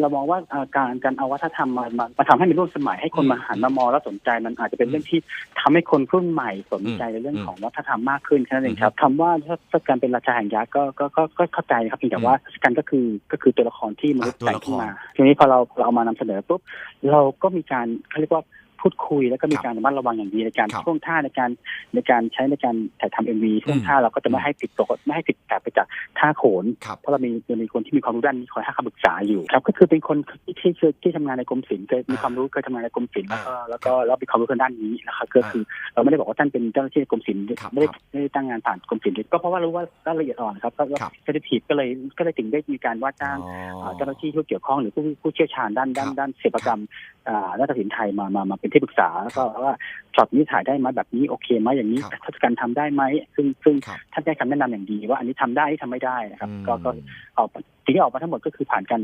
เรามองว่าเอ่อการการเอาวัฒนธรรมมามามาทำให้มันร่วมสมัยให้คนอืมมาหันมามองแล้วสนใจมันอาจจะเป็นเรื่องที่ทำให้คนรุ่นใหม่สนใจในเรื่องอืมของวัฒนธรรมมากขึ้นแค่นั้นเองครับคำว่าถ้าถ้าการเป็นราชาแห่งยักษ์ก็ก็ก็ก็เข้าใจครับเพียงแต่ว่ากันก็คือก็คือตัวละครที่มนุษย์อะตัวแต่งละครขึ้นมา ทีนี้พอเราเราเอามานำเสนอปุ๊บเราก็มีการเขาเรียกว่า พูดคุย แล้วก็มีครับการระมัดระวังอย่างดีในการครับช่วงท่าในการในการใช้ในการถ่ายทำเอ็มวีช่วงท่าเราก็จะไม่ให้ผิดปกติไม่ให้ผิดแบบไปจากท่าโขนครับเพราะเรามีเรามีคนที่มีความรู้ด้านนี้คอยให้คำปรึกษาอยู่ครับก็คือเป็นคนที่ที่ที่ที่ทำงานในกรมศิลป์เคยมีความรู้เคยทำงานในกรมศิลป์แล้วก็อ่าแล้วก็แล้วมีความรู้ทางด้านนี้นะครับก็คือเราไม่ได้บอกว่าท่านเป็นเจ้าหน้าที่กรมศิลป์ครับไม่ได้ครับไม่ได้ตั้งงานผ่านกรมศิลป์ก็เพราะว่ารู้ว่ารายละเอียดอ่อนครับก็ครับเซนซิทีฟก็เลยก็เลยถึงได้มีการว่าจ้างอ๋อาเจ้าหน้าที่ที่เกี่ยวข้องหรือผู้ผู้เชี่ยวชาญด้านด้านครับด้านศิลปกรรมอ่า นาฏศิลป์ไทยมามามาเป็นที่ปรึกษาแล้วก็ว่าช็อตนี้ถ่ายได้ไหมแบบนี้โอเคไหมอย่างนี้ครับทัศการทำได้ไหมซึ่งซึ่งครับท่านได้คำแนะนำอย่างดี ว่าอันนี้ทำได้อันนี้ทำไม่ได้นะครับอืมก็ก็ออกสิ่งที่ออกมาทั้งหมดก็คือผ่านการ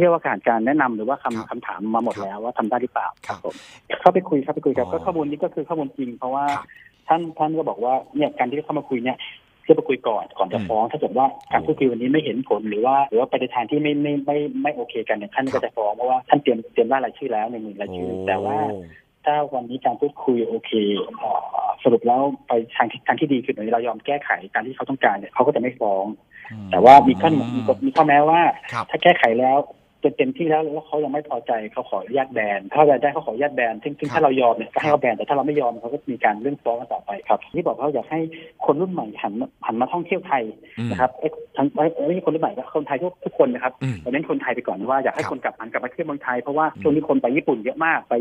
เรียกว่าการการแนะนำหรือว่าครับคำคำถามมาหมดแล้วว่าทำได้หรือเปล่าครับผมเข้าไปคุยเข้าไปคุยครับอ๋อก็ข้อมูลนี้ก็คือข้อมูลจริง เพราะว่าครับท่านท่านก็บอกว่าเนี่ยการที่เข้ามาคุยเนี่ย เพื่อไปคุยก่อนก่อนจะอืมฟ้อง ถ้าเกิดว่าการโอ้พูดคุยวันนี้ไม่เห็นผลหรือว่าหรือว่าไปในทางที่ไม่ไม่ไม่ไม่โอเคกันเนี่ยท่านครัก็บจะฟ้องเพราะว่าท่านเตรียมเตรียมได้รายชื่อแล้วในมือรายชื่อ แต่ว่าโอ้ถ้าวันนี้การพูดคุยโอเคเอ่อสรุปแล้วไปทางที่ทางที่ดีคือเรายอมแก้ไขการที่เขาต้องการเนี่ยเขาก็จะไม่ฟ้อง แต่ว่ามีข้อมีกฎมีข้อแม้ว่าครับถ้าแก้ไขแล้ว จนเต็มที่แล้วแล้วเขายังไม่พอใจเขาขออนุญาตแบนถ้าแบนได้เขาขออนุญาตแบนซึ่งซึ่งครับถ้าเรายอมเนี่ยก็ให้ครับเขาแบนแต่ถ้าเราไม่ยอมเขาก็มีการเรื่องฟ้องกันต่อไปครับที่บอกเขาอยากให้คนรุ่นใหม่หันมาหันมาท่องเที่ยวไทยอืมนะครับเอ้ยทั้งไม่ไม่ใช่คนรุ่นใหม่ก็คนไทยทุกทุกคนนะครับอืมเราเน้นคนไทยไปก่อนว่าอยากให้ครับคนกลับหันกลับมาเที่ยวเมืองไทยเพราะว่าอืมช่วงนี้คนไปญี่ปุ่นเยอะมากไป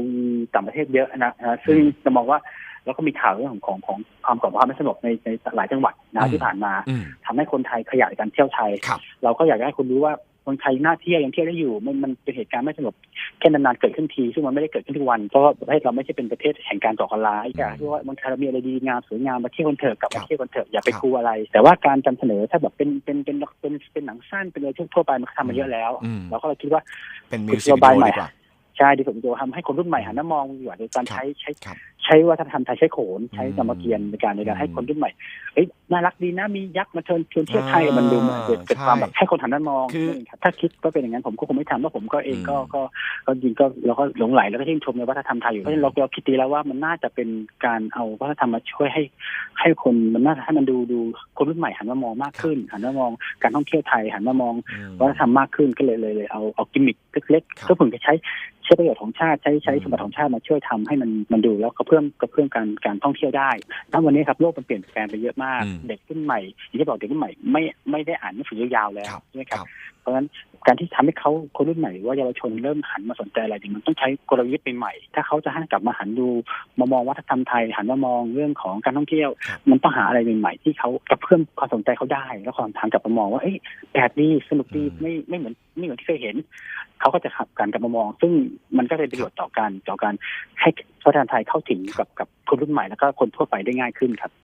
ต่างประเทศเยอะนะนะซึ่งจะมองว่าแล้วก็มีข่าวเรื่องของของของความก่อความไม่สงบในในหลายจังหวัด นะที่ผ่านมาอืมทำให้คนไทยขยายการเที่ยวไทยครับเราก็อยากให้คุณรู้ว่าคนไทยน่าเที่ยวยังเที่ยวได้อยู่ มันมันเป็นเหตุการณ์ไม่สงบแค่นานๆเกิดขึ้นทีซึ่งมันไม่ได้เกิดขึ้นทุกวันเพราะว่าประเทศเราไม่ใช่เป็นประเทศแห่งการก่อการร้ายอยากให้ว่าเมืองไทยเรามีอะไรดีงามสวยงามมาเที่ยวกันเถอะกลับครัมาบเที่ยวกันเถอะอย่าไปครับกลัวอะไร แต่ว่าการจำเสนอถ้าแบบเป็นเป็นเป็นเป็นเป็นหนังสั้นเป็นอะไรทั่วๆไปมันทำมาเยอะแล้วอืมเราก็เลยคิดว่าเป็นมิคุวณสิกระวิบายดีโอใหม่ดีกว่าใช่ดีผมจะทำให้คนรุ่นใหม่หันมามองดีกว่าโดยการครับใช้ใช้ครับ ใช้วัฒนธรรมไทยใช้โขนใช้อืมกรรมเกียรติในการในการอืมให้คนรุ่นใหม่เอ้ยน่ารักดีนะมียักษ์มาเชิญชวนเที่ยวไทยอ่ามันดูเหมือนเกิดเกิดความใช่แบบให้คนหันมามองคือนั่นเองครับถ้าคิดว่าเป็นอย่างนั้นผมก็คงไม่ทำเพราะผมก็เองก็อืมก็ก็จริงก็เราก็หลงไหลแล้วก็ชื่นชมในวัฒนธรรมไทยอยู่เพราะฉะนั้นเราเราคิดดีแล้วว่ามันน่าจะเป็นการเอาวัฒนธรรมมาช่วยให้ ให้คนมันน่าจะให้มันดูดูคนรุ่นใหม่หันมามองมากขึ้นหันมามองการท่องเที่ยวไทยหันมามองอืมวัฒนธรรมมากขึ้นก็เลยเลยเลยเอาเอากิมมิคเล็กครับๆก็ผมจะใช้ ใช้ประโยชน์ของชาติใช้ใช้สมบัติของชาติมาช่วยทำให้มันมันดูแล้วก็เพิ่มก็เพิ่มการการท่องเที่ยวได้ณวันนี้ครับโลกมันเปลี่ยนแปลงไปเยอะมากอืมเด็กรุ่นใหม่อย่างที่บอกเด็กรุ่นใหม่ไม่ไม่ได้อ่านหนังสือยาวๆแล้วครับใช่ไหมคครับรับ เพราะฉะนั้นการที่ทำให้เขาคนรุ่นใหม่หรือว่าเยาวชนเริ่มหันมาสนใจอะไรเนี่ยมันต้องใช้กลยุทธ์ใหม่ๆถ้าเขาจะให้กลับมาหันดูมามองวัฒนธรรมไทยหันมามองเรื่องของการท่องเที่ยวครับมันต้องหาอะไรใหม่ๆที่เขากระเพื่อมความสนใจเขาได้ แล้วความทางกลับมามองว่าเอ้ยแปลกดีสนุกดีอืมไม่ไม่เหมือนไม่เหมือนที่เคยเห็น เขาก็จะขับการกลับมามอง ซึ่งมันก็เป็นประโยชน์ต่อการต่อการให้วัฒนธรรมไทยเข้าถึงกับกับคนรุ่นใหม่แล้วก็คนทั่วไปได้ง่ายขึ้นครับ